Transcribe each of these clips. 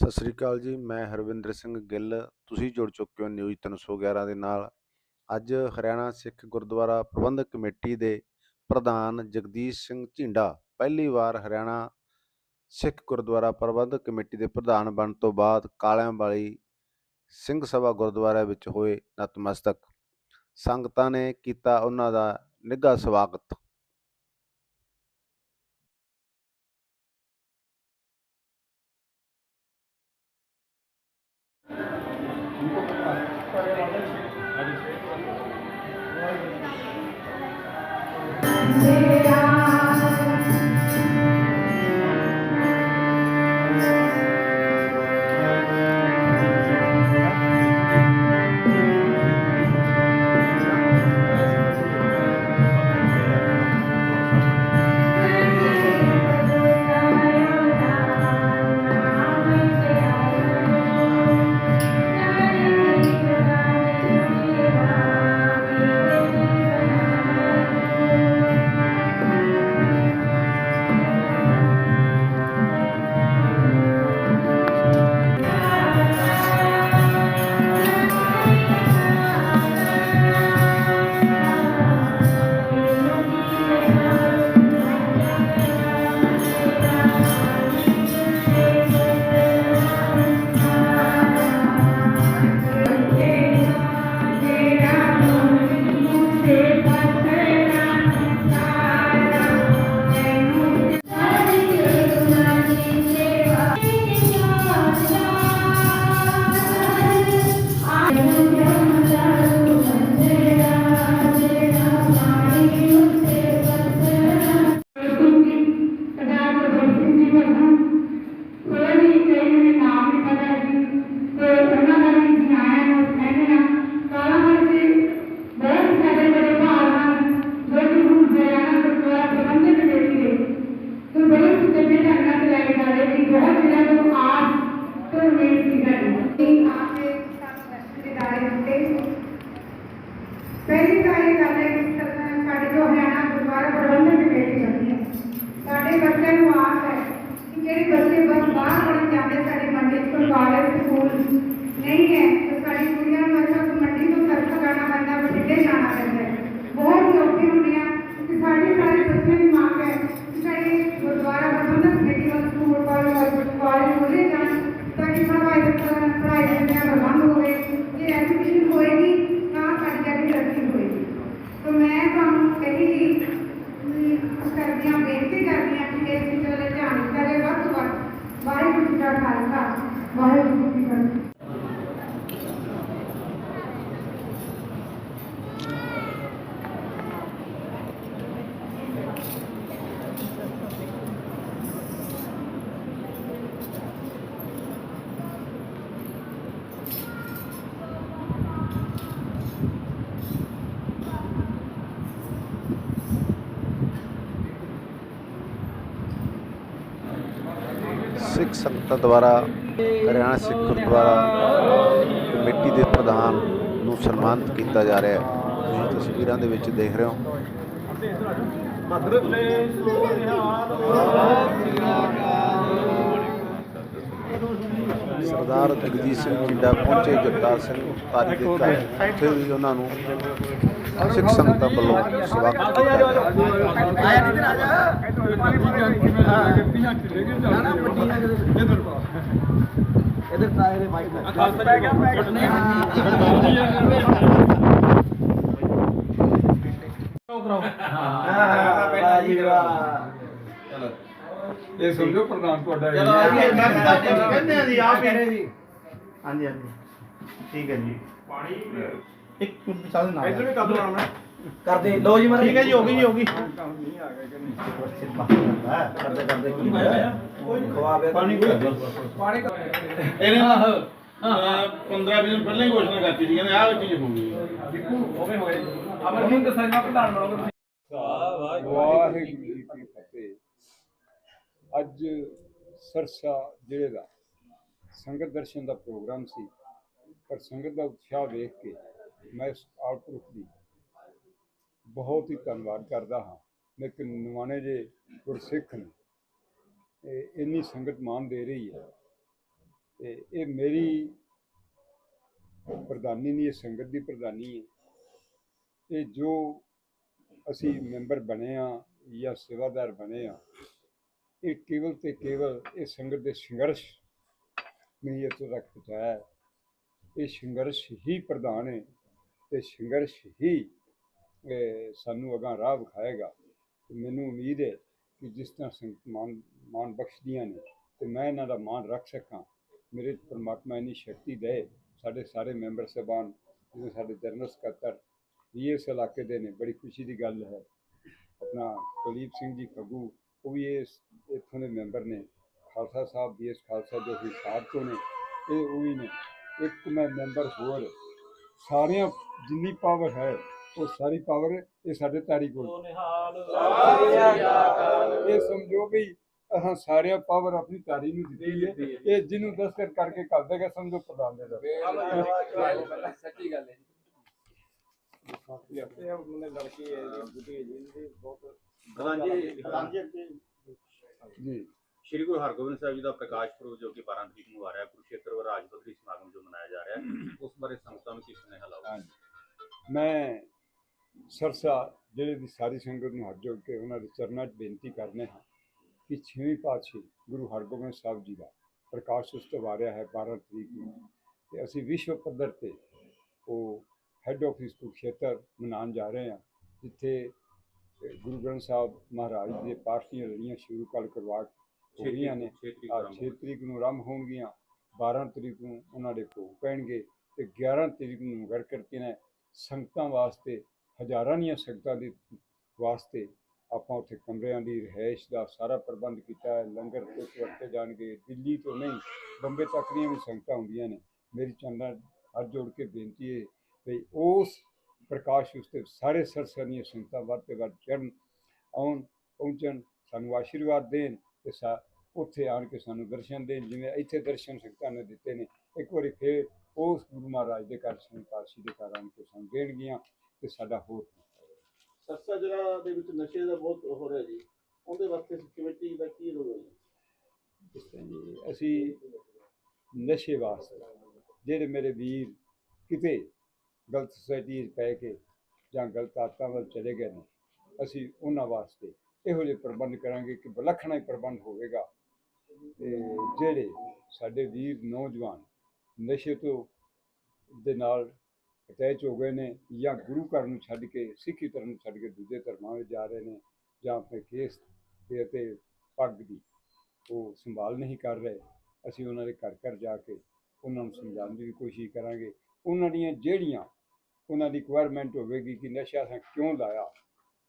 ਸਤਿ ਸ੍ਰੀ ਅਕਾਲ ਜੀ, ਮੈਂ ਹਰਵਿੰਦਰ ਸਿੰਘ ਗਿੱਲ, ਤੁਸੀਂ ਜੁੜ ਚੁੱਕੇ ਹੋ ਨਿਊਜ਼ 311 ਦੇ ਨਾਲ। ਅੱਜ ਹਰਿਆਣਾ ਸਿੱਖ ਗੁਰਦੁਆਰਾ ਪ੍ਰਬੰਧਕ ਕਮੇਟੀ ਦੇ ਪ੍ਰਧਾਨ ਜਗਦੀਸ਼ ਸਿੰਘ ਝਿੰਡਾ ਪਹਿਲੀ ਵਾਰ ਹਰਿਆਣਾ ਸਿੱਖ ਗੁਰਦੁਆਰਾ ਪ੍ਰਬੰਧਕ ਕਮੇਟੀ ਦੇ ਪ੍ਰਧਾਨ ਬਣਨ ਤੋਂ ਬਾਅਦ ਕਾਲਿਆਂ ਵਾਲੀ ਸਿੰਘ ਸਭਾ ਗੁਰਦੁਆਰਾ ਵਿੱਚ ਹੋਏ ਨਤਮਸਤਕ। ਸੰਗਤਾਂ ਨੇ ਕੀਤਾ ਉਹਨਾਂ ਦਾ ਨਿੱਘਾ ਸਵਾਗਤ। ਸਰਦਾਰ ਦਿੱਤੇ ਪਹਿਲੀ ਤਾਂ ਗੱਲ ਹੈ ਕਿ ਸਾਡੇ ਜੋ ਹਰਿਆਣਾ ਗੁਰਦੁਆਰਾ ਪ੍ਰਬੰਧਕ ਕਮੇਟੀ ਹੁੰਦੀ ਹੈ। ਸਾਡੇ ਬੱਚਿਆਂ ਨੂੰ ਆਸ ਹੈ ਕਿ ਜਿਹੜੇ ਬੱਚੇ ਬਸ ਬਾਹਰ ਪੜ੍ਹਨ ਜਾਂਦੇ, ਸਾਡੇ ਮੰਡੀ ਤੋਂ ਕਾਲਜ ਸਕੂਲ ਨਹੀਂ ਹੈ, ਤਾਂ ਸਾਡੀ ਕੁੜੀਆਂ ਨੂੰ ਅਸਾਂ ਮੰਡੀ ਤੋਂ ਸਰਫ ਕਰਨਾ ਪੈਂਦਾ, ਬਠਿੰਡੇ ਜਾਣਾ ਪੈਂਦਾ ਹੈ ਬਹੁਤ ਹੀ ਔਖੀ ਹੁੰਦੀਆਂ ਕਿ ਸਾਡੇ ਸਾਰੇ ਬੱਚਿਆਂ ਦੀ ਮੰਗ ਹੈ ਕਿ ਸਾਡੇ ਗੁਰਦੁਆਰਾ ਪ੍ਰਬੰਧਕ ਕਮੇਟੀ ਵੱਲ ਸਕੂਲ ਕਾਲਜ ਕਾਲਜ ਖੋਲ੍ਹੇ ਜਾਣ ਤਾਂ ਕਿ ਪੜ੍ਹਾਈ ਦਾ ਪੜ੍ਹਾਈ ਦਾ ਜਿਹੜਾ ਪ੍ਰਬੰਧ ਹੋਵੇ ਜੇ ਐਜੂਕੇਸ਼ਨ ਹੋਏਗੀ ਤਾਂ ਸਾਡੀ ਅੱਗੇ ਤਰੱਕੀ ਹੋਏਗੀ ਤਾਂ ਮੈਂ ਤੁਹਾਨੂੰ ਕਹੀ ਕਰਦੀਆਂ ਬੇਨਤੀ ਕਰਦੀਆਂ ਕਿ ਇਸ ਵਿੱਚ ਵੱਲ ਧਿਆਨ ਕਰੇ ਵੱਧ ਤੋਂ ਵੱਧ ਵਾਹਿਗੁਰੂ ਜੀ ਦਾ ਖਾਲਸਾ ਵਾਹਿਗੁਰੂ ਜੀ ਕੀ ਫਤਿਹ ਸਿੱਖ ਦੁਆਰਾ ਹਰਿਆਣਾ ਸਿੱਖ ਗੁਰਦੁਆਰਾ ਕਮੇਟੀ ਦੇ ਪ੍ਰਧਾਨ ਨੂੰ ਸਨਮਾਨਿਤ ਕੀਤਾ ਜਾ ਰਿਹਾ ਹੈ। ਤੁਸੀਂ ਤਸਵੀਰਾਂ ਦੇ ਵਿੱਚ ਦੇਖ ਰਹੇ ਹੋ। ਸਰਦਾਰ ਜਗਜੀਤ ਸਿੰਘ ਜਿੰਦਾ ਪਹੁੰਚੇ ਜਗਤਾਰ ਸਿੰਘ ਤਾਰੀ ਦੇ ਘਰ ਉੱਥੇ ਵੀ ਉਹਨਾਂ ਨੂੰ ਸਿੱਖ ਸੰਗਤਾਂ ਵੱਲੋਂ ਸਵਾਗਤ ਕੀਤਾ ਇਧਰ ਤਾਏ ਦੇ ਬਾਈਕ ਇਹ ਸਮਝੋ ਪ੍ਰਧਾਨ ਤੁਹਾਡਾ ਚਲੋ ਆ ਜੀ। ਕਹਿੰਦੇ ਆ ਜੀ ਆਪ ਹੀ। ਹਾਂਜੀ ਹਾਂਜੀ। ਠੀਕ ਹੈ ਜੀ। ਇੱਕ ਮਿੰਟ ਚੱਲ ਨਾ ਇੱਧਰ ਵੀ ਕਰ ਦੋ ਕਰਦੇ ਲੋ ਜੀ ਮਹਾਰਾਜ। ਠੀਕ ਹੈ ਜੀ, ਹੋ ਗਈ ਜੀ, ਹੋ ਗਈ। ਕਰਦੇ ਕਰਦੇ ਕੀ ਹੋਇਆ ਖਵਾਵੇ ਪਾਣੀ ਕੋਈ? ਇਹਨੇ ਨਾ 15 ਦਿਨ ਪਹਿਲਾਂ ਹੀ ਘੋਸ਼ਣਾ ਕਰਤੀ ਸੀ ਕਹਿੰਦੇ ਆਹ ਚੀਜ਼ ਹੋਊਗੀ। ਅਮਰਜੀਤ ਸੰਘਾ ਪ੍ਰਧਾਨ ਬਣੋਗੇ ਵਾਹਿਗੁਰੂ ਜੀ ਕੀ ਫਤਿਹ। ਅੱਜ ਸਰਸਾ ਜ਼ਿਲ੍ਹੇ ਦਾ ਸੰਗਤ ਦਰਸ਼ਨ ਦਾ ਪ੍ਰੋਗਰਾਮ ਸੀ, ਪਰ ਸੰਗਤ ਦਾ ਉਤਸ਼ਾਹ ਵੇਖ ਕੇ ਮੈਂ ਇਸ ਆਊਟਪੁੱਟ ਦੀ ਬਹੁਤ ਹੀ ਧੰਨਵਾਦ ਕਰਦਾ ਹਾਂ। ਮੈਂ ਇੱਕ ਨਵਾਣੇ ਜੇ ਗੁਰਸਿੱਖ ਨੇ, ਇਹ ਇੰਨੀ ਸੰਗਤ ਮਾਨ ਦੇ ਰਹੀ ਹੈ ਤੇ ਇਹ ਮੇਰੀ ਪ੍ਰਧਾਨੀ ਨਹੀਂ, ਇਹ ਸੰਗਤ ਦੀ ਪ੍ਰਧਾਨੀ ਹੈ। ਇਹ ਜੋ ਅਸੀਂ ਮੈਂਬਰ ਬਣੇ ਆ ਜਾਂ ਸੇਵਾਦਾਰ ਬਣੇ ਆ ਇਹ ਕੇਵਲ ਤੇ ਕੇਵਲ ਇਹ ਸੰਗਤ ਦੇ ਸੰਘਰਸ਼ ਨੇ ਇੱਥੋਂ ਤੱਕ ਪਹੁੰਚਾਇਆ ਇਹ ਸੰਘਰਸ਼ ਹੀ ਪ੍ਰਧਾਨ ਹੈ ਤੇ ਸੰਘਰਸ਼ ਹੀ ਸਾਨੂੰ ਅਗਾਂਹ ਰਾਹ ਵਿਖਾਏਗਾ। ਤੇ ਮੈਨੂੰ ਉਮੀਦ ਹੈ ਕਿ ਜਿਸ ਤਰ੍ਹਾਂ ਸੰਗਤ ਮਾਨ ਮਾਨ ਬਖਸ਼ਦੀਆਂ ਨੇ ਤੇ ਮੈਂ ਇਹਨਾਂ ਦਾ ਮਾਨ ਰੱਖ ਸਕਾਂ, ਮੇਰੇ ਪਰਮਾਤਮਾ ਪ੍ਰਮਾਤਮਾ ਇੰਨੀ ਸ਼ਕਤੀ ਦੇ ਸਾਡੇ ਸਾਰੇ ਮੈਂਬਰ ਸਾਹਿਬਾਨ, ਜਿਵੇਂ ਸਾਡੇ ਜਨਰਲ ਸਕੱਤਰ, ਵੀ ਇਸ ਇਲਾਕੇ ਦੇ ਨੇ, ਬੜੀ ਖੁਸ਼ੀ ਦੀ ਗੱਲ ਹੈ। ਆਪਣਾ ਕੁਲਦੀਪ ਸਿੰਘ ਜੀ, ਫੱਗੂ ਉਹ ਵੀ ਇਸ ਇੱਥੋਂ ਦੇ ਮੈਂਬਰ ਨੇ। ਖਾਲਸਾ ਸਾਹਿਬ ਬੀ ਐਸ ਖਾਲਸਾ ਜੋ ਹਿਸਾਬ ਤੋਂ ਨੇ ਇਹ ਉਹ ਵੀ ਨੇ। ਇੱਕ ਮੈਂ ਮੈਂਬਰ ਹੋਰ ਸਾਰਿਆਂ ਜਿੰਨੀ ਪਾਵਰ ਹੈ ਉਹ ਸਾਰੀ ਪਾਵਰ ਇਹ ਸਾਡੇ ਤਾੜੀ ਕੋਲ। ਇਹ ਸਮਝੋ ਵੀ ਅਹਾਂ ਸਾਰਿਆਂ ਪਾਵਰ ਆਪਣੀ ਤਾੜੀ ਨੂੰ ਦਿੱਤੀ ਹੈ। ਇਹ ਜਿਹਨੂੰ ਦਸਤਕ ਕਰਕੇ ਕਰ ਦੇਗਾ ਸਮਝੋ ਪ੍ਰਧਾਨ ਦੇ ਦਾ ਸੱਚੀ ਗੱਲ ਹੈ ਜੀ। ਜੀ ਸ਼੍ਰੀ ਗੁਰੂ ਹਰਗੋਬਿੰਦ ਸਾਹਿਬ ਜੀ ਦਾ ਪ੍ਰਕਾਸ਼ ਪੁਰਬ ਜੋ ਕਿ 12 ਤਰੀਕ ਨੂੰ ਆ ਰਿਹਾ ਹੈ ਕੁਰੂਕਸ਼ੇਤਰ ਵ ਰਾਜਪੁਰੀ ਸਮਾਗਮ ਜੋ ਮਨਾਇਆ ਜਾ ਰਿਹਾ ਹੈ ਉਸ ਬਾਰੇ ਸੰਗਤਾਂ ਨੂੰ ਕੀ ਸੁਨੇਹਾ ਲਾਓ ਮੈਂ ਸਰਸਾ ਜਿਹੜੇ ਦੀ ਸਾਰੀ ਸੰਗਤ ਨੂੰ ਹੱਥ ਜੋੜ ਕੇ ਉਹਨਾਂ ਦੇ ਚਰਨਾਂ 'ਚ ਬੇਨਤੀ ਕਰਨੇ ਹਾਂ ਕਿ ਛੇਵੀਂ ਪਾਤਸ਼ਾਹੀ ਗੁਰੂ ਹਰਗੋਬਿੰਦ ਸਾਹਿਬ ਜੀ ਦਾ ਪ੍ਰਕਾਸ਼ ਉਤਸਵ ਆ ਰਿਹਾ ਹੈ 12 ਤਰੀਕ ਨੂੰ। ਤੇ ਅਸੀਂ ਵਿਸ਼ਵ ਪੱਧਰ ਤੇ ਉਹ ਹੈੱਡ ਆਫਿਸ ਕੁਰੂਕਸ਼ੇਤਰ ਮਨਾਉਣ ਜਾ ਰਹੇ ਹਾਂ ਜਿੱਥੇ ਗੁਰੂ ਗ੍ਰੰਥ ਸਾਹਿਬ ਮਹਾਰਾਜ ਦੇ ਪਾਠ ਦੀਆਂ ਲੜੀਆਂ ਸ਼ੁਰੂ ਕੱਲ ਕਰਵਾ ਹੋ ਰਹੀਆਂ ਨੇ ਛੇ ਤਰੀਕ ਨੂੰ ਆਰੰਭ ਹੋਣਗੀਆਂ 12 ਤਰੀਕ ਨੂੰ ਉਹਨਾਂ ਦੇ ਭੋਗ ਪੈਣਗੇ ਤੇ 11 ਤਰੀਕ ਨੂੰ ਨਗਰ ਕੀਰਤਨ ਸੰਗਤਾਂ ਵਾਸਤੇ ਹਜ਼ਾਰਾਂ ਦੀਆਂ ਸੰਗਤਾਂ ਦੇ ਵਾਸਤੇ ਆਪਾਂ ਉੱਥੇ ਕਮਰਿਆਂ ਦੀ ਰਿਹਾਇਸ਼ ਦਾ ਸਾਰਾ ਪ੍ਰਬੰਧ ਕੀਤਾ ਹੈ ਲੰਗਰ ਕੁਝ ਵਰਤੇ ਜਾਣਗੇ ਦਿੱਲੀ ਤੋਂ ਨਹੀਂ ਬੰਬੇ ਤੱਕ ਦੀਆਂ ਵੀ ਸੰਗਤਾਂ ਹੁੰਦੀਆਂ ਨੇ। ਮੇਰੀ ਚੰਦਾ ਹੱਥ ਜੋੜ ਕੇ ਬੇਨਤੀ ਹੈ ਵੀ ਉਸ ਪ੍ਰਕਾਸ਼ ਉਸਤੇ ਸਾਰੇ ਸਰਸਰੀਆਂ ਸੰਗਤਾਂ ਵੱਧ ਤੇ ਵੱਧ ਚੜ੍ਹਨ ਆਉਣ ਪਹੁੰਚਣ ਸਾਨੂੰ ਆਸ਼ੀਰਵਾਦ ਦੇਣ ਤੇ ਸਾ ਉੱਥੇ ਆਣ ਕੇ ਸਾਨੂੰ ਦਰਸ਼ਨ ਦੇਣ ਜਿਵੇਂ ਇੱਥੇ ਦਰਸ਼ਨ ਸੰਗਤਾਂ ਨੇ ਦਿੱਤੇ ਨੇ। ਇੱਕ ਵਾਰੀ ਫੇਰ ਉਸ ਗੁਰੂ ਮਹਾਰਾਜ ਦੇ ਘਰ ਸਿੰਘ ਪਾਤਸ਼ਾਹੀ ਦੇ ਘਰ ਆਣ ਕੇ ਸਾਨੂੰ ਦੇਣਗੀਆਂ ਤੇ ਸਾਡਾ ਹੋਰ ਸਰਸਾ ਜਿਹੜਾ ਦੇ ਵਿੱਚ ਨਸ਼ੇ ਦਾ ਬਹੁਤ ਹੋ ਰਿਹਾ ਜੀ। ਉਹਦੇ ਵਾਸਤੇ ਕਮੇਟੀ ਦਾ ਕੀ ਰੋਲ ਹੈ ਜੀ? ਇਸ ਤਰ੍ਹਾਂ ਜੀ ਅਸੀਂ ਨਸ਼ੇ ਵਾਸਤੇ ਜਿਹੜੇ ਮੇਰੇ ਵੀਰ ਕਿਤੇ ਗਲਤ ਸੁਸਾਇਟੀ 'ਚ ਪੈ ਕੇ ਜਾਂ ਗਲਤ ਆਦਤਾਂ ਵੱਲ ਚਲੇ ਗਏ ਨੇ, ਅਸੀਂ ਉਹਨਾਂ ਵਾਸਤੇ ਇਹੋ ਜਿਹੇ ਪ੍ਰਬੰਧ ਕਰਾਂਗੇ ਕਿ ਵਿਲੱਖਣਾ ਹੀ ਪ੍ਰਬੰਧ ਹੋਵੇਗਾ। ਤੇ ਜਿਹੜੇ ਸਾਡੇ ਵੀਰ ਨੌਜਵਾਨ ਨਸ਼ੇ ਤੋਂ ਦੇ ਨਾਲ ਅਟੈਚ ਹੋ ਗਏ ਨੇ ਜਾਂ ਗੁਰੂ ਘਰ ਨੂੰ ਛੱਡ ਕੇ ਸਿੱਖੀ ਧਰਮ ਨੂੰ ਛੱਡ ਕੇ ਦੂਜੇ ਧਰਮਾਂ ਵਿੱਚ ਜਾ ਰਹੇ ਨੇ ਜਾਂ ਆਪਣੇ ਕੇਸ ਤੇ ਅਤੇ ਪੱਗ ਦੀ ਉਹ ਸੰਭਾਲ ਨਹੀਂ ਕਰ ਰਹੇ, ਅਸੀਂ ਉਹਨਾਂ ਦੇ ਘਰ ਘਰ ਜਾ ਕੇ ਉਹਨਾਂ ਨੂੰ ਸਮਝਾਉਣ ਦੀ ਵੀ ਕੋਸ਼ਿਸ਼ ਕਰਾਂਗੇ। ਉਹਨਾਂ ਦੀਆਂ ਜਿਹੜੀਆਂ ਉਹਨਾਂ ਦੀ ਰਿਕੁਆਇਰਮੈਂਟ ਹੋਵੇਗੀ ਕਿ ਨਸ਼ਾ ਅਸਾਂ ਕਿਉਂ ਲਾਇਆ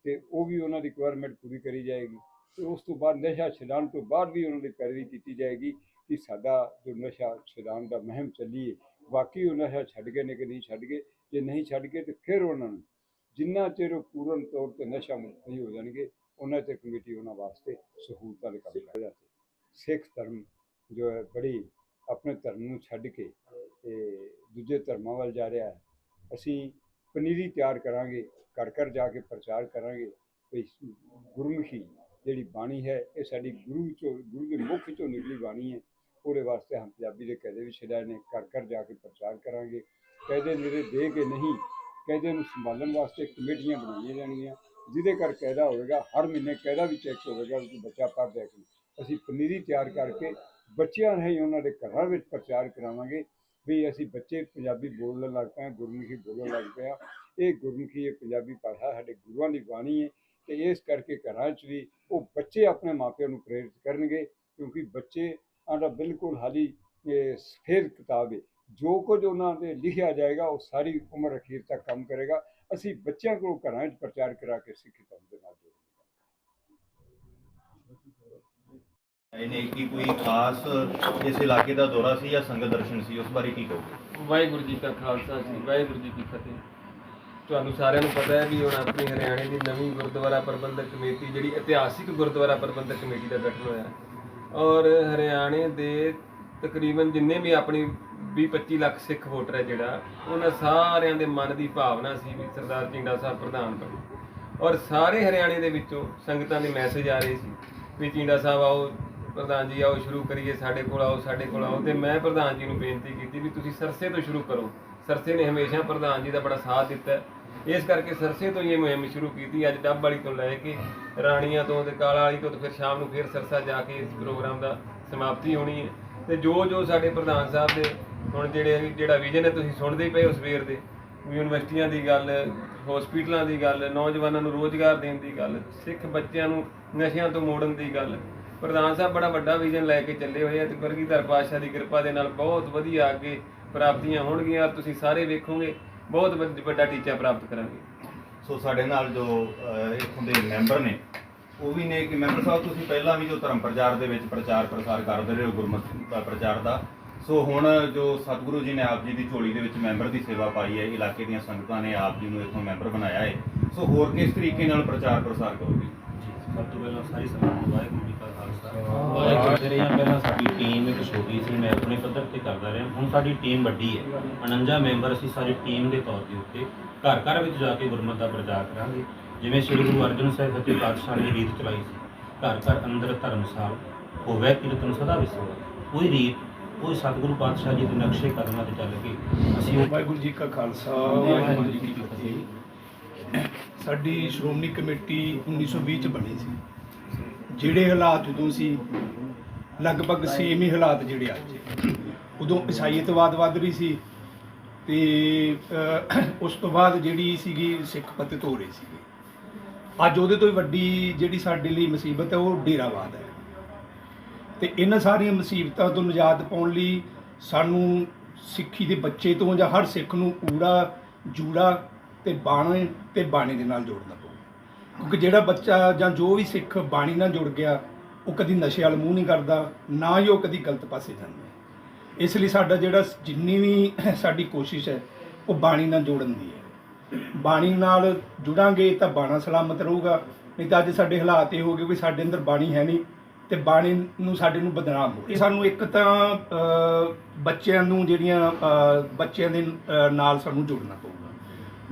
ਤੇ ਉਹ ਵੀ ਉਹਨਾਂ ਦੀ ਰਿਕੁਆਇਰਮੈਂਟ ਪੂਰੀ ਕਰੀ ਜਾਏਗੀ ਤੇ ਉਸ ਤੋਂ ਬਾਅਦ ਨਸ਼ਾ ਛਡਾਉਣ ਤੋਂ ਬਾਅਦ ਵੀ ਉਹਨਾਂ ਦੀ ਪੈਰਵੀ ਕੀਤੀ ਜਾਏਗੀ ਕਿ ਸਾਡਾ ਜੋ ਨਸ਼ਾ ਛਡਾਉਣ ਦਾ ਮਹਿਮ ਚੱਲੀਏ ਹੈ ਬਾਕੀ ਉਹ ਨਸ਼ਾ ਛੱਡ ਗਏ ਨੇ ਕਿ ਨਹੀਂ ਛੱਡ ਗਏ, ਜੇ ਨਹੀਂ ਛੱਡ ਗਏ ਤੇ ਫਿਰ ਉਹਨਾਂ ਨੂੰ ਜਿੰਨਾ ਚਿਰ ਉਹ ਪੂਰਨ ਤੌਰ ਤੇ ਨਸ਼ਾ ਮੁਕਤ ਨਹੀਂ ਹੋ ਜਾਣਗੇ, ਉਹਨਾਂ ਤੇ ਕਮੇਟੀ ਉਹਨਾਂ ਵਾਸਤੇ ਸਹੂਲਤਾਂ ਦੇ ਕੰਮ ਕਰ ਜਾਂਦੀ ਸਿੱਖ ਧਰਮ ਜੋ ਹੈ ਬੜੀ ਆਪਣੇ ਧਰਮ ਨੂੰ ਛੱਡ ਕੇ ਤੇ ਦੂਜੇ ਧਰਮਾਂ ਵੱਲ ਜਾ ਰਿਹਾ ਹੈ। ਅਸੀਂ ਪਨੀਰੀ ਤਿਆਰ ਕਰਾਂਗੇ, ਘਰ ਘਰ ਜਾ ਕੇ ਪ੍ਰਚਾਰ ਕਰਾਂਗੇ ਵੀ ਗੁਰਮੁਖੀ ਜਿਹੜੀ ਬਾਣੀ ਹੈ, ਇਹ ਸਾਡੀ ਗੁਰੂ ਚੋਂ, ਗੁਰੂ ਦੇ ਮੁਖ ਚੋਂ ਨਿਕਲੀ ਬਾਣੀ ਹੈ। ਉਹਦੇ ਵਾਸਤੇ ਹਮ ਪੰਜਾਬੀ ਦੇ ਕਾਇਦੇ ਵੀ ਛਡਾਏ ਨੇ, ਘਰ ਘਰ ਜਾ ਕੇ ਪ੍ਰਚਾਰ ਕਰਾਂਗੇ। ਕਾਇਦੇ ਨਿਰੇ ਦੇ ਕੇ ਨਹੀਂ ਕਾਇਦੇ ਨੂੰ ਸੰਭਾਲਣ ਵਾਸਤੇ ਕਮੇਟੀਆਂ ਬਣਾਈਆਂ ਜਾਣਗੀਆਂ, ਜਿਹਦੇ ਕਰ ਕਾਇਦਾ ਹੋਵੇਗਾ, ਹਰ ਮਹੀਨੇ ਕਾਇਦਾ ਵੀ ਚੈੱਕ ਹੋਵੇਗਾ ਕਿ ਬੱਚਾ ਪੜ੍ਹਦਾ ਹੈ ਕਿ ਅਸੀਂ ਪਨੀਰੀ ਤਿਆਰ ਕਰਕੇ ਬੱਚਿਆਂ ਰਾਹੀਂ ਉਹਨਾਂ ਦੇ ਘਰਾਂ ਵਿੱਚ ਪ੍ਰਚਾਰ ਕਰਾਵਾਂਗੇ। ਵੀ ਅਸੀਂ ਬੱਚੇ ਪੰਜਾਬੀ ਬੋਲਣ ਲੱਗ ਪਏ ਹਾਂ, ਗੁਰਮੁਖੀ ਬੋਲਣ ਲੱਗ ਪਏ ਹਾਂ। ਇਹ ਗੁਰਮੁਖੀ ਇਹ ਪੰਜਾਬੀ ਭਾਸ਼ਾ ਸਾਡੇ ਗੁਰੂਆਂ ਦੀ ਬਾਣੀ ਹੈ ਤੇ ਇਸ ਕਰਕੇ ਘਰਾਂ 'ਚ ਵੀ ਉਹ ਬੱਚੇ ਆਪਣੇ ਮਾਪਿਆਂ ਨੂੰ ਪ੍ਰੇਰਿਤ ਕਰਨਗੇ ਕਿਉਂਕਿ ਬੱਚੇ ਆਂਦਾ ਬਿਲਕੁਲ ਹਾਲੀ ਸਫੇਦ ਕਿਤਾਬ ਹੈ। ਜੋ ਕੁਝ ਉਹਨਾਂ ਦੇ ਲਿਖਿਆ ਜਾਏਗਾ ਉਹ ਸਾਰੀ ਉਮਰ ਅਖੀਰ ਤੱਕ ਕੰਮ ਕਰੇਗਾ। ਅਸੀਂ ਬੱਚਿਆਂ ਕੋਲ ਘਰਾਂ 'ਚ ਪ੍ਰਚਾਰ ਕਰਾ ਕੇ ਸਿੱਖੀ ਧਰਮ ਦੇ ਨਾਲ ਜੋੜਾਂਗੇ ਇਹਨੇ ਕੀ ਕੋਈ ਖਾਸ ਇਸ ਇਲਾਕੇ ਦਾ ਦੌਰਾ ਸੀ ਜਾਂ ਸੰਗਤ ਦਰਸ਼ਨ ਸੀ? ਉਸ ਬਾਰੇ ਕੀ ਕਹੋਗੇ? ਵਾਹਿਗੁਰੂ ਜੀ ਕਾ ਖਾਲਸਾ ਜੀ, ਵਾਹਿਗੁਰੂ ਜੀ ਕੀ ਫਤਿਹ। ਤੁਹਾਨੂੰ ਸਾਰਿਆਂ ਨੂੰ ਪਤਾ ਹੈ ਵੀ ਹੁਣ ਆਪਣੀ ਹਰਿਆਣੇ ਦੀ ਨਵੀਂ ਗੁਰਦੁਆਰਾ ਪ੍ਰਬੰਧਕ ਕਮੇਟੀ, ਜਿਹੜੀ ਇਤਿਹਾਸਿਕ ਗੁਰਦੁਆਰਾ ਪ੍ਰਬੰਧਕ ਕਮੇਟੀ ਦਾ ਗਠਨ ਹੋਇਆ ਔਰ ਹਰਿਆਣੇ ਦੇ ਤਕਰੀਬਨ ਜਿੰਨੇ ਵੀ ਆਪਣੀ 20-25 ਲੱਖ ਸਿੱਖ ਵੋਟਰ ਹੈ ਜਿਹੜਾ, ਉਹਨਾਂ ਸਾਰਿਆਂ ਦੇ ਮਨ ਦੀ ਭਾਵਨਾ ਸੀ ਵੀ ਸਰਦਾਰ ਝਿੰਡਾ ਸਾਹਿਬ ਪ੍ਰਧਾਨ ਬਣੋ ਔਰ ਸਾਰੇ ਹਰਿਆਣੇ ਦੇ ਵਿੱਚੋਂ ਸੰਗਤਾਂ ਦੇ ਮੈਸੇਜ ਆ ਰਹੇ ਸੀ ਵੀ ਝਿੰਡਾ ਸਾਹਿਬ ਆਓ ਪ੍ਰਧਾਨ ਜੀ, ਆਓ ਸ਼ੁਰੂ ਕਰੀਏ ਸਾਡੇ ਕੋਲ, ਆਓ ਸਾਡੇ ਕੋਲ, ਆਓ। ਤੇ ਮੈਂ ਪ੍ਰਧਾਨ ਜੀ ਨੂੰ ਬੇਨਤੀ ਕੀਤੀ ਵੀ ਤੁਸੀਂ ਸਰਸੇ ਤੋਂ ਸ਼ੁਰੂ ਕਰੋ। ਸਰਸੇ ਨੇ ਹਮੇਸ਼ਾ ਪ੍ਰਧਾਨ ਜੀ ਦਾ ਬੜਾ ਸਾਥ ਦਿੱਤਾ। ਇਸ ਕਰਕੇ ਸਰਸੇ ਤੋਂ ਹੀ ਇਹ ਮੁਹਿੰਮ ਸ਼ੁਰੂ ਕੀਤੀ। ਅੱਜ ਡੱਬ ਵਾਲੀ ਤੋਂ ਲੈ ਕੇ ਰਾਣੀਆਂ ਤੋਂ ਤੇ ਕਾਲਾ ਵਾਲੀ ਤੋਂ ਤੇ ਫਿਰ ਸ਼ਾਮ ਨੂੰ ਫਿਰ ਸਰਸਾ ਜਾ ਕੇ ਇਸ ਪ੍ਰੋਗਰਾਮ ਦਾ ਸਮਾਪਤੀ ਹੋਣੀ ਹੈ। ਤੇ ਜੋ ਜੋ ਸਾਡੇ ਪ੍ਰਧਾਨ ਸਾਹਿਬ ਦੇ ਹੁਣ ਜਿਹੜੇ ਜਿਹੜਾ ਵਿਜ਼ਨ ਹੈ, ਤੁਸੀਂ ਸੁਣਦੇ ਹੀ ਪਏ ਹੋ ਸਵੇਰ ਦੇ। ਯੂਨੀਵਰਸਿਟੀਆਂ ਦੀ ਗੱਲ, ਹਸਪੀਟਲਾਂ ਦੀ ਗੱਲ, ਨੌਜਵਾਨਾਂ ਨੂੰ ਰੋਜ਼ਗਾਰ ਦੇਣ ਦੀ ਗੱਲ, ਸਿੱਖ ਬੱਚਿਆਂ ਨੂੰ ਨਸ਼ਿਆਂ ਤੋਂ ਮੋੜਨ ਦੀ ਗੱਲ ਪ੍ਰਧਾਨ ਸਾਹਿਬ ਬੜਾ ਵੱਡਾ ਵਿਜ਼ਨ ਲੈ ਕੇ ਚੱਲੇ ਹੋਏ ਆ ਤੇ ਗੁਰਗੀਧਰ ਪਾਤਸ਼ਾਹ ਦੀ ਕਿਰਪਾ ਦੇ ਨਾਲ ਬਹੁਤ ਵਧੀਆ ਅੱਗੇ ਪ੍ਰਾਪਤੀਆਂ ਹੋਣਗੀਆਂ ਤੁਸੀਂ ਸਾਰੇ ਵੇਖੋਗੇ ਬਹੁਤ ਵੱਡ- ਵੱਡਾ ਟੀਚਾ ਪ੍ਰਾਪਤ ਕਰਾਂਗੇ। ਸੋ ਸਾਡੇ ਨਾਲ ਜੋ ਇੱਥੋਂ ਦੇ ਮੈਂਬਰ ਨੇ ਉਹ ਵੀ ਨੇ ਕਿ ਮੈਂਬਰ ਸਾਹਿਬ ਤੁਸੀਂ ਪਹਿਲਾਂ ਵੀ ਜੋ ਧਰਮ ਪ੍ਰਚਾਰ ਦੇ ਵਿੱਚ ਪ੍ਰਚਾਰ ਪ੍ਰਸਾਰ ਕਰਦੇ ਰਹੇ ਹੋ ਗੁਰਮਤਿ ਦਾ ਪ੍ਰਚਾਰ ਦਾ ਸੋ ਹੁਣ ਜੋ ਸਤਿਗੁਰੂ ਜੀ ਨੇ ਆਪ ਜੀ ਦੀ ਝੋਲੀ ਦੇ ਵਿੱਚ ਮੈਂਬਰ ਦੀ ਸੇਵਾ ਪਾਈ ਹੈ ਇਲਾਕੇ ਦੀਆਂ ਸੰਗਤਾਂ ਨੇ ਆਪ ਜੀ ਨੂੰ ਇੱਥੋਂ ਮੈਂਬਰ ਬਣਾਇਆ ਹੈ। ਸੋ ਹੋਰ ਕਿਸ ਤਰੀਕੇ ਨਾਲ ਪ੍ਰਚਾਰ ਪ੍ਰਸਾਰ ਕਰੋਗੇ? ਸਭ ਤੋਂ ਪਹਿਲਾਂ ਸਾਰੀ ਸੰਗਤ ਨੂੰ ਵਾਹਿਗੁਰੂ ਜੀ ਕਾ ਵਾਹਿਗੁਰੂ ਜੀ ਰਿਹਾ ਪਹਿਲਾਂ ਸਾਡੀ ਟੀਮ ਇੱਕ ਛੋਟੀ ਸੀ ਮੈਂ ਆਪਣੇ ਪੱਧਰ ਤੇ ਕਰਦਾ ਰਿਹਾ। ਹੁਣ ਸਾਡੀ ਟੀਮ ਵੱਡੀ ਹੈ। 49 ਮੈਂਬਰ ਅਸੀਂ ਸਾਰੀ ਟੀਮ ਦੇ ਤੌਰ ਦੇ ਉੱਤੇ ਘਰ ਘਰ ਵਿੱਚ ਜਾ ਕੇ ਗੁਰਮਤਿ ਦਾ ਪ੍ਰਚਾਰ ਕਰਾਂਗੇ। ਜਿਵੇਂ ਸ੍ਰੀ ਗੁਰੂ ਅਰਜਨ ਸਾਹਿਬ ਅਤੇ ਪਾਤਸ਼ਾਹ ਨੇ ਰੀਤ ਚਲਾਈ ਸੀ। ਘਰ ਘਰ ਅੰਦਰ ਧਰਮਸਾਲ ਹੋਵੇ ਕੀਰਤਨ ਸਦਾ ਵਿਸੋ ਕੋਈ ਰੀਤ ਉਹ ਸਤਿਗੁਰੂ ਪਾਤਸ਼ਾਹ ਜੀ ਦੇ ਨਕਸ਼ੇ ਕਦਮਾਂ ਤੇ ਚੱਲ ਕੇ ਅਸੀਂ ਵਾਹਿਗੁਰੂ ਜੀ ਕਾ ਖਾਲਸਾ ਵਾਹਿਗੁਰੂ ਜੀ ਕੀ ਫਤਿਹ। ਸਾਡੀ ਸ਼੍ਰੋਮਣੀ ਕਮੇਟੀ 1920 ਚ ਬਣੀ ਸੀ। ਜਿਹੜੇ ਹਾਲਾਤ ਉਦੋਂ ਸੀ, ਲਗਭਗ ਸੇਮ ਹੀ ਹਾਲਾਤ ਜਿਹੜੇ ਅੱਜ ਹੈ। ਉਦੋਂ ਈਸਾਈਅਤਵਾਦ ਵੱਧ ਰਹੀ ਸੀ ਤੇ ਉਸ ਤੋਂ ਬਾਅਦ ਜਿਹੜੀ ਸੀਗੀ ਸਿੱਖ ਪਤਿਤ ਹੋ ਰਹੀ ਸੀਗੀ। ਅੱਜ ਉਹਦੇ ਤੋਂ ਵੀ ਵੱਡੀ ਜਿਹੜੀ ਸਾਡੇ ਲਈ ਮੁਸੀਬਤ ਹੈ, ਉਹ ਡੇਰਾਵਾਦ ਹੈ। ਤੇ ਇਹਨਾਂ ਸਾਰੀਆਂ ਮੁਸੀਬਤਾਂ ਤੋਂ ਨਿਜਾਤ ਪਾਉਣ ਲਈ ਸਾਨੂੰ ਸਿੱਖੀ ਦੇ ਬੱਚੇ ਤੋਂ ਜਾਂ ਹਰ ਸਿੱਖ ਨੂੰ ਊੜਾ, ਜੂੜਾ ਤੇ ਬਾਣੇ ਤੇ ਬਾਣੇ ਦੇ ਨਾਲ ਜੋੜਨਾ ਪਊ। ਕਿਉਂਕਿ ਜਿਹੜਾ ਬੱਚਾ ਜਾਂ ਜੋ ਵੀ ਸਿੱਖ ਬਾਣੀ ਨਾਲ ਜੁੜ ਗਿਆ, ਉਹ ਕਦੀ ਨਸ਼ੇ ਵੱਲ ਮੂੰਹ ਨਹੀਂ ਕਰਦਾ, ਨਾ ਹੀ ਉਹ ਕਦੀ ਗਲਤ ਪਾਸੇ ਜਾਂਦਾ ਇਸ ਲਈ ਸਾਡਾ ਜਿਹੜਾ ਜਿੰਨੀ ਵੀ ਸਾਡੀ ਕੋਸ਼ਿਸ਼ ਹੈ, ਉਹ ਬਾਣੀ ਨਾਲ ਜੋੜਨ ਦੀ ਹੈ। ਬਾਣੀ ਨਾਲ ਜੁੜਾਂਗੇ ਤਾਂ ਬਾਣਾ ਸਲਾਮਤ ਰਹੂਗਾ, ਨਹੀਂ ਤਾਂ ਅੱਜ ਸਾਡੇ ਹਾਲਾਤ ਇਹ ਹੋ ਗਏ ਵੀ ਸਾਡੇ ਅੰਦਰ ਬਾਣੀ ਹੈ ਨਹੀਂ ਤੇ ਬਾਣੀ ਨੂੰ ਸਾਡੇ ਨੂੰ ਬਦਨਾਮ ਹੋ ਸਾਨੂੰ ਇੱਕ ਤਾਂ ਬੱਚਿਆਂ ਨੂੰ ਜਿਹੜੀਆਂ ਬੱਚਿਆਂ ਦੇ ਨਾਲ ਸਾਨੂੰ ਜੁੜਨਾ ਪਊਗਾ।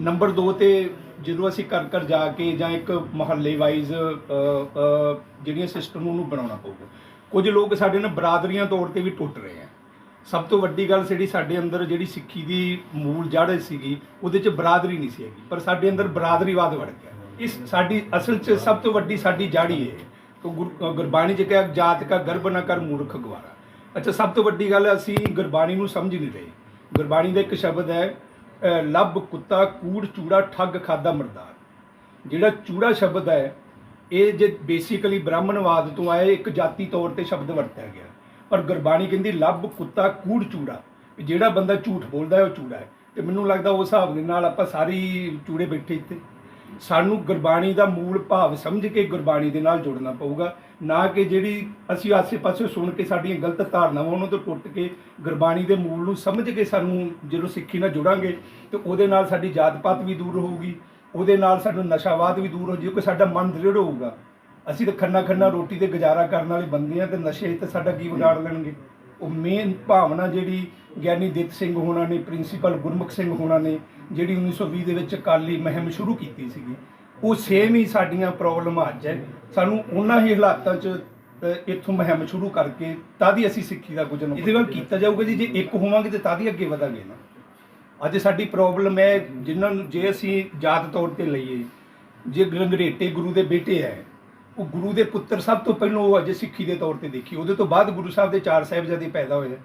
ਨੰਬਰ 2 ਤੇ ਜਦੋਂ ਅਸੀਂ ਘਰ ਘਰ ਜਾ ਕੇ ਜਾਂ ਇੱਕ ਮਹੱਲੇ ਵਾਈਜ਼ ਜਿਹੜੀਆਂ ਸਿਸਟਮ ਉਹਨੂੰ ਬਣਾਉਣਾ ਪਊਗਾ। ਕੁਝ ਲੋਕ ਸਾਡੇ ਨਾਲ ਬਰਾਦਰੀਆਂ ਤੌਰ ਤੇ ਵੀ ਟੁੱਟ ਰਹੇ ਆ। ਸਭ ਤੋਂ ਵੱਡੀ ਗੱਲ ਜਿਹੜੀ ਸਾਡੇ ਅੰਦਰ ਜਿਹੜੀ ਸਿੱਖੀ ਦੀ ਮੂਲ ਜੜ ਸੀਗੀ, ਉਹਦੇ 'ਚ ਬਰਾਦਰੀ ਨਹੀਂ ਸੀ ਹੈਗੀ। ਪਰ ਸਾਡੇ ਅੰਦਰ ਬਰਾਦਰੀਵਾਦ ਵੜ ਗਿਆ। ਇਸ ਸਾਡੀ ਅਸਲ 'ਚ ਸਭ ਤੋਂ ਵੱਡੀ ਸਾਡੀ ਜਾੜੀ ਹੈ ਕਿ ਗੁਰ- ਗੁਰਬਾਣੀ 'ਚ ਕਿਹਾ, ਜਾਤ ਕਾ ਗਰਭ ਨਾ ਕਰ ਮੂਰਖ ਗਵਾਰਾ ਅੱਛਾ, ਸਭ ਤੋਂ ਵੱਡੀ ਗੱਲ ਅਸੀਂ ਗੁਰਬਾਣੀ ਨੂੰ ਸਮਝ ਨਹੀਂ ਰਹੇ। ਗੁਰਬਾਣੀ ਦਾ ਇੱਕ ਸ਼ਬਦ ਹੈ ਲੱਭ ਕੁੱਤਾ, ਕੂੜ, ਚੂੜਾ, ਠੱਗ, ਖਾਦਾ, ਮਰਦਾਰ। ਜਿਹੜਾ ਚੂੜਾ ਸ਼ਬਦ ਹੈ, ਇਹ ਜੇ ਬੇਸਿਕਲੀ ਬ੍ਰਾਹਮਣਵਾਦ ਤੋਂ ਆਇਆ ਇੱਕ ਜਾਤੀ ਤੌਰ ਤੇ ਸ਼ਬਦ ਵਰਤਿਆ ਗਿਆ। ਪਰ ਗੁਰਬਾਣੀ ਕਹਿੰਦੀ, ਲੱਭ ਕੁੱਤਾ, ਕੂੜ, ਚੂੜਾ। ਜਿਹੜਾ ਬੰਦਾ ਝੂਠ ਬੋਲਦਾ ਹੈ, ਉਹ ਚੂੜਾ ਹੈ। ਤੇ ਮੈਨੂੰ ਲੱਗਦਾ ਉਸ ਹਿਸਾਬ ਦੇ ਨਾਲ ਆਪਾਂ ਸਾਰੀ ਚੂੜੇ ਬੈਠੇ ਇੱਥੇ। ਸਾਨੂੰ ਗੁਰਬਾਣੀ ਦਾ ਮੂਲ ਭਾਵ ਸਮਝ ਕੇ ਗੁਰਬਾਣੀ ਦੇ ਨਾਲ ਜੁੜਨਾ ਪਊਗਾ। ਨਾ ਕਿ ਜਿਹੜੀ ਅਸੀਂ ਆਸੇ-ਪਾਸੇ ਸੁਣ ਕੇ ਸਾਡੀਆਂ ਗਲਤ ਧਾਰਨਾਵਾਂ ਉਹਨਾਂ ਤੋਂ ਟੁੱਟ ਕੇ ਗੁਰਬਾਣੀ ਦੇ ਮੂਲ ਨੂੰ ਸਮਝ ਕੇ ਸਾਨੂੰ ਜਦੋਂ ਸਿੱਖੀ ਨਾਲ ਜੁੜਾਂਗੇ, ਤੇ ਉਹਦੇ ਨਾਲ ਸਾਡੀ ਜਾਤ-ਪਾਤ ਵੀ ਦੂਰ ਹੋਊਗੀ, ਉਹਦੇ ਨਾਲ ਸਾਨੂੰ ਨਸ਼ਾਵਾਦ ਵੀ ਦੂਰ ਹੋ ਜਾਊ ਕਿ ਸਾਡਾ ਮਨ ਦ੍ਰਿੜ ਹੋਊਗਾ। ਅਸੀਂ ਤਾਂ ਖੰਨਾ ਖੰਨਾ ਰੋਟੀ ਤੇ ਗੁਜ਼ਾਰਾ ਕਰਨ ਵਾਲੇ ਬੰਦੇ ਆ ਤੇ ਨਸ਼ੇ ਤੇ ਸਾਡਾ ਕੀ ਵਿਗਾੜ ਲੈਣਗੇ ਉਹ ਮੇਨ ਭਾਵਨਾ ਜਿਹੜੀ ਗਿਆਨੀ ਦਿੱਤ ਸਿੰਘ ਹੋਣਾ ਨੇ ਪ੍ਰਿੰਸੀਪਲ ਗੁਰਮੁਖ ਸਿੰਘ ਹੋਣਾ ਨੇ, ਜਿਹੜੀ 1920 ਦੇ ਵਿੱਚ ਅਕਾਲੀ ਮੁਹਿੰਮ ਸ਼ੁਰੂ ਕੀਤੀ ਸੀਗੀ। ਉਹ ਸੇਮ ਹੀ ਸਾਡੀਆਂ ਪ੍ਰੋਬਲਮ ਅੱਜ ਹੈ। ਸਾਨੂੰ ਉਹਨਾਂ ਹੀ ਹਾਲਾਤਾਂ 'ਚ ਇੱਥੋਂ ਮੁਹਿੰਮ ਸ਼ੁਰੂ ਕਰਕੇ ਤਾਂ ਦੀ ਅਸੀਂ ਸਿੱਖੀ ਦਾ ਕੁਝ ਇਹਦੇ ਵੱਲ ਕੀਤਾ ਜਾਊਗਾ ਜੀ, ਜੇ ਇੱਕ ਹੋਵਾਂਗੇ ਤੇ ਤਾਂ ਦੀ ਅੱਗੇ ਵਧਾਂਗੇ ਨਾ। ਅੱਜ ਸਾਡੀ ਪ੍ਰੋਬਲਮ ਹੈ, ਜਿਨ੍ਹਾਂ ਨੂੰ ਜੇ ਅਸੀਂ ਜਾਤ ਤੌਰ ਤੇ ਲਈਏ, ਜੇ ਗੰਗਰੇਟੇ ਗੁਰੂ ਦੇ ਬੇਟੇ ਹੈ, ਉਹ ਗੁਰੂ ਦੇ ਪੁੱਤਰ ਸਭ ਤੋਂ ਪਹਿਲਾਂ ਉਹ ਅਜੇ ਸਿੱਖੀ ਦੇ ਤੌਰ ਤੇ ਦੇਖੀ। ਉਹਦੇ ਤੋਂ ਬਾਅਦ ਗੁਰੂ ਸਾਹਿਬ ਦੇ ਚਾਰ ਸਾਹਿਬਜ਼ਾਦੇ ਪੈਦਾ ਹੋਏ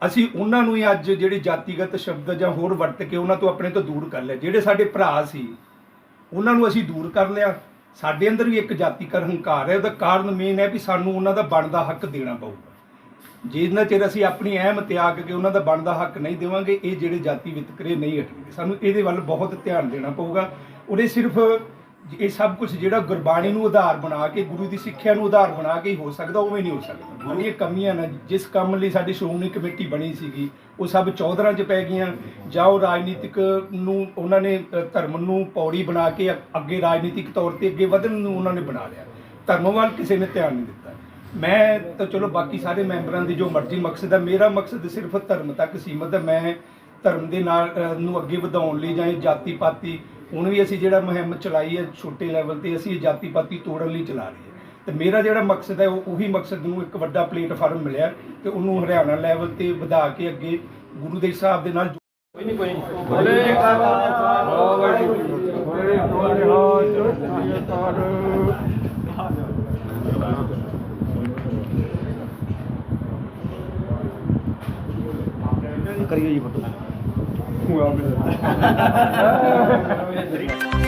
ਅਸੀਂ ਉਹਨਾਂ ਨੂੰ ਹੀ ਅੱਜ ਜਿਹੜੇ ਜਾਤੀਗਤ ਸ਼ਬਦ ਜਾਂ ਹੋਰ ਵਰਤ ਕੇ ਉਹਨਾਂ ਤੋਂ ਆਪਣੇ ਤੋਂ ਦੂਰ ਕਰ ਲਿਆ। ਜਿਹੜੇ ਸਾਡੇ ਭਰਾ ਸੀ ਉਹਨਾਂ ਨੂੰ ਅਸੀਂ ਦੂਰ ਕਰ ਲਿਆ। ਸਾਡੇ ਅੰਦਰ ਵੀ ਇੱਕ ਜਾਤੀਕਰ ਹੰਕਾਰ ਹੈ। ਉਹਦਾ ਕਾਰਨ ਮੇਨ ਹੈ ਵੀ ਸਾਨੂੰ ਉਹਨਾਂ ਦਾ ਬਣਦਾ ਹੱਕ ਦੇਣਾ ਪਊਗਾ। ਜਿੰਨਾ ਚਿਰ ਅਸੀਂ ਆਪਣੀ ਅਹਿਮ ਤਿਆਗ ਕੇ ਉਹਨਾਂ ਦਾ ਬਣਦਾ ਹੱਕ ਨਹੀਂ ਦੇਵਾਂਗੇ, ਇਹ ਜਿਹੜੇ ਜਾਤੀ ਵਿਤਕਰੇ ਨਹੀਂ ਹਟਣਗੇ। ਸਾਨੂੰ ਇਹਦੇ ਵੱਲ ਬਹੁਤ ਧਿਆਨ ਦੇਣਾ ਪਊਗਾ। ਉਹਦੇ ਸਿਰਫ ਇਹ ਸਭ ਕੁਝ ਜਿਹੜਾ ਗੁਰਬਾਣੀ ਨੂੰ ਆਧਾਰ ਬਣਾ ਕੇ ਗੁਰੂ ਦੀ ਸਿੱਖਿਆ ਨੂੰ ਆਧਾਰ ਬਣਾ ਕੇ ਹੀ ਹੋ ਸਕਦਾ ਉਵੇਂ ਨਹੀਂ ਹੋ ਸਕਦਾ। ਬੜੀਆਂ ਕਮੀਆਂ ਨੇ ਜਿਸ ਕੰਮ ਲਈ ਸਾਡੀ ਸ਼੍ਰੋਮਣੀ ਕਮੇਟੀ ਬਣੀ ਸੀਗੀ ਉਹ ਸਭ ਚੌਧਰਾਂ 'ਚ ਪੈ ਗਈਆਂ। ਜਾਂ ਉਹ ਰਾਜਨੀਤਿਕ ਨੂੰ ਉਹਨਾਂ ਨੇ ਧਰਮ ਨੂੰ ਪੌੜੀ ਬਣਾ ਕੇ ਅੱਗੇ ਰਾਜਨੀਤਿਕ ਤੌਰ ਤੇ ਅੱਗੇ ਵਧਣ ਨੂੰ ਉਹਨਾਂ ਨੇ ਬਣਾ ਲਿਆ। ਧਰਮ ਵੱਲ ਕਿਸੇ ਨੇ ਧਿਆਨ ਨਹੀਂ ਦਿੱਤਾ। ਮੈਂ ਤਾਂ ਚਲੋ ਬਾਕੀ ਸਾਰੇ ਮੈਂਬਰਾਂ ਦੀ ਜੋ ਮਰਜ਼ੀ ਮਕਸਦ ਹੈ ਮੇਰਾ ਮਕਸਦ ਸਿਰਫ ਧਰਮ ਤੱਕ ਸੀਮਤ ਹੈ। ਮੈਂ ਧਰਮ ਦੇ ਨਾਲ ਨੂੰ ਅੱਗੇ ਵਧਾਉਣ ਲਈ ਜਾਂ ਇਹ ਜਾਤੀ ਪਾਤੀ ਹੁਣ ਵੀ ਅਸੀਂ ਜਿਹੜਾ ਮੁਹਿੰਮ ਚਲਾਈ ਹੈ ਛੋਟੇ ਲੈਵਲ ਤੇ, ਅਸੀਂ ਜਾਤੀ ਪਾਤੀ ਤੋੜਨ ਲਈ ਚਲਾ ਰਹੇ ਹਾਂ। ਤੇ ਮੇਰਾ ਜਿਹੜਾ ਮਕਸਦ ਹੈ, ਉਹ ਉਹੀ ਮਕਸਦ ਨੂੰ ਇੱਕ ਵੱਡਾ ਪਲੇਟਫਾਰਮ ਮਿਲਿਆ ਤੇ ਉਹਨੂੰ ਹਰਿਆਣਾ ਲੈਵਲ ਤੇ ਵਧਾ ਕੇ ਅੱਗੇ ਗੁਰੂ ਦੇ ਹਿਸਾਬ ਦੇ ਨਾਲ ਕਰੀਓ ਜੀ ਫੋਟੋ। well,